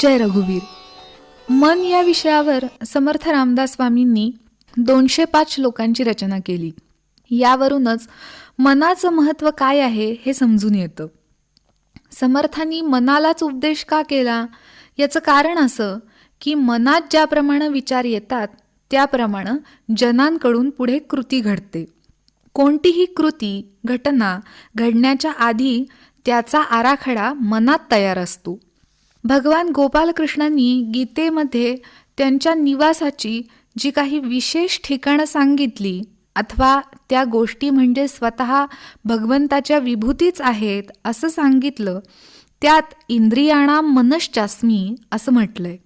जय रघुवीर. मन या विषयावर समर्थ रामदास स्वामींनी दोनशे पाच श्लोकांची रचना केली. यावरूनच मनाचं महत्त्व काय आहे हे समजून येतं. समर्थांनी मनालाच उपदेश का केला? याचं कारण असं की मनात ज्याप्रमाणे विचार येतात त्याप्रमाणे जनांकडून पुढे कृती घडते. कोणतीही कृती घटना घडण्याच्या आधी त्याचा आराखडा मनात तयार असतो. भगवान गोपालकृष्णांनी गीतेमध्ये त्यांच्या निवासाची जी काही विशेष ठिकाणं सांगितली अथवा त्या गोष्टी म्हणजे स्वतः भगवंताच्या विभूतीच आहेत असं सांगितलं त्यात इंद्रियाणा मनश्चास्मी असं म्हटलंय.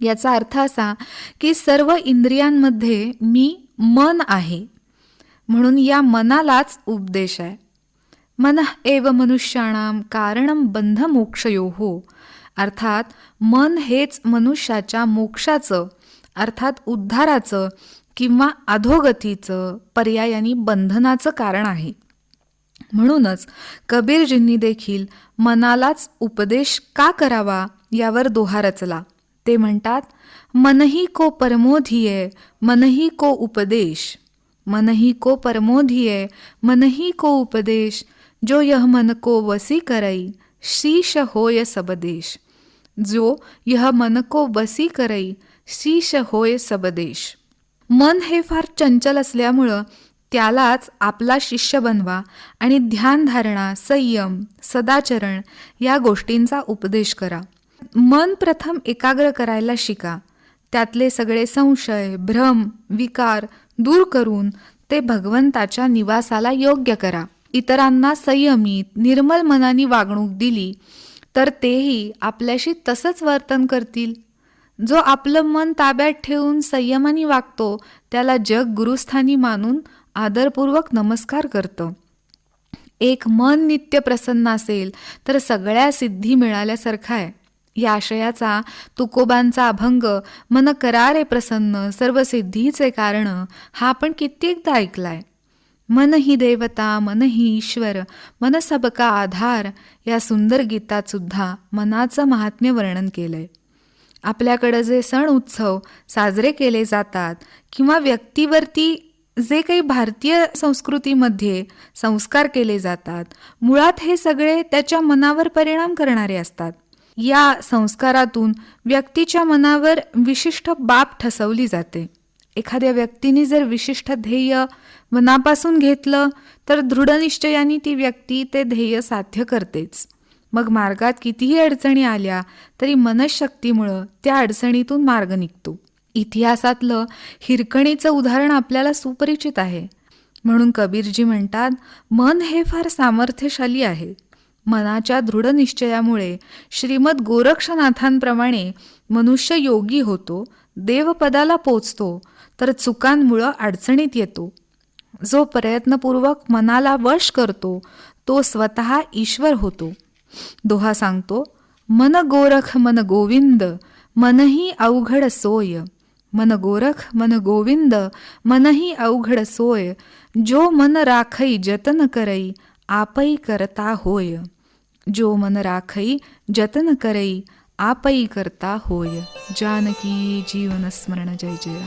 याचा अर्थ असा की सर्व इंद्रियांमध्ये मी मन आहे म्हणून या मनालाच उपदेश आहे. मन एव मनुष्याणाम कारणम बंध मोक्षयो हो अर्थात मन हेच मनुष्याच्या मोक्षाचं अर्थात उद्धाराचं किंवा अधोगतीचं पर्यायानी बंधनाचं कारण आहे. म्हणूनच कबीरजींनी देखील मनालाच उपदेश का करावा यावर दोहा रचला. ते म्हणतात मनही को परमोधिये मनही को उपदेश मनही को परमोधिये मनही को उपदेश जो यह मन को वसी करई शीश होय सबदेश जो यह मन को बसी करई शीश होय सबदेश मन हे फार चंचल असल्यामुळं त्यालाच आपला शिष्य बनवा आणि ध्यानधारणा संयम सदाचरण या गोष्टींचा उपदेश करा. मन प्रथम एकाग्र करायला शिका. त्यातले सगळे संशय भ्रम विकार दूर करून ते भगवंताच्या निवासाला योग्य करा. इतरांना संयमित निर्मल मनानी वागणूक दिली तर तेही आपल्याशी तसंच वर्तन करतील. जो आपलं मन ताब्यात ठेवून संयमाने वागतो त्याला जग गुरुस्थानी मानून आदरपूर्वक नमस्कार करतं. एक मन नित्य प्रसन्न असेल तर सगळ्या सिद्धी मिळाल्यासारखा आहे. या आशयाचा तुकोबांचा अभंग मन करारे प्रसन्न सर्व सिद्धीचे कारण हा आपण कित्येकदा ऐकलाय. मन ही देवता मन ही ईश्वर मन सबका आधार या सुंदर गीतात सुद्धा मनाचं महात्म्य वर्णन केलंय. आपल्याकडं जे सण उत्सव साजरे केले जातात किंवा व्यक्तीवरती जे काही भारतीय संस्कृतीमध्ये संस्कार केले जातात मुळात हे सगळे त्याच्या मनावर परिणाम करणारे असतात. या संस्कारातून व्यक्तीच्या मनावर विशिष्ट बाब ठसवली जाते. एखाद्या व्यक्तीने जर विशिष्ट ध्येय मनापासून घेतलं तर दृढनिश्चयाने ती व्यक्ती ते ध्येय साध्य करतेच. मग मार्गात कितीही अडचणी आल्या तरी मनशक्तीमुळं त्या अडचणीतून मार्ग निघतो. इतिहासातलं हिरकणीचं उदाहरण आपल्याला सुपरिचित आहे. म्हणून कबीरजी म्हणतात मन हे फार सामर्थ्यशाली आहे. मनाच्या दृढ निश्चयामुळे श्रीमद गोरक्षनाथांप्रमाणे मनुष्य योगी होतो देवपदाला पोचतो तर चुकांमुळं अडचणीत येतो. जो प्रयत्नपूर्वक मनाला वश करतो तो स्वतः ईश्वर होतो. दोहा सांगतो मन गोरख मन गोविंद मनही अवघड सोय. मन गोरख मन गोविंद मनही अवघड सोय. जो मन राखई जतन करई आपई करता होय. जो मन राखई जतन करई आपई करता होय. जानकी जीवन स्मरण जय जया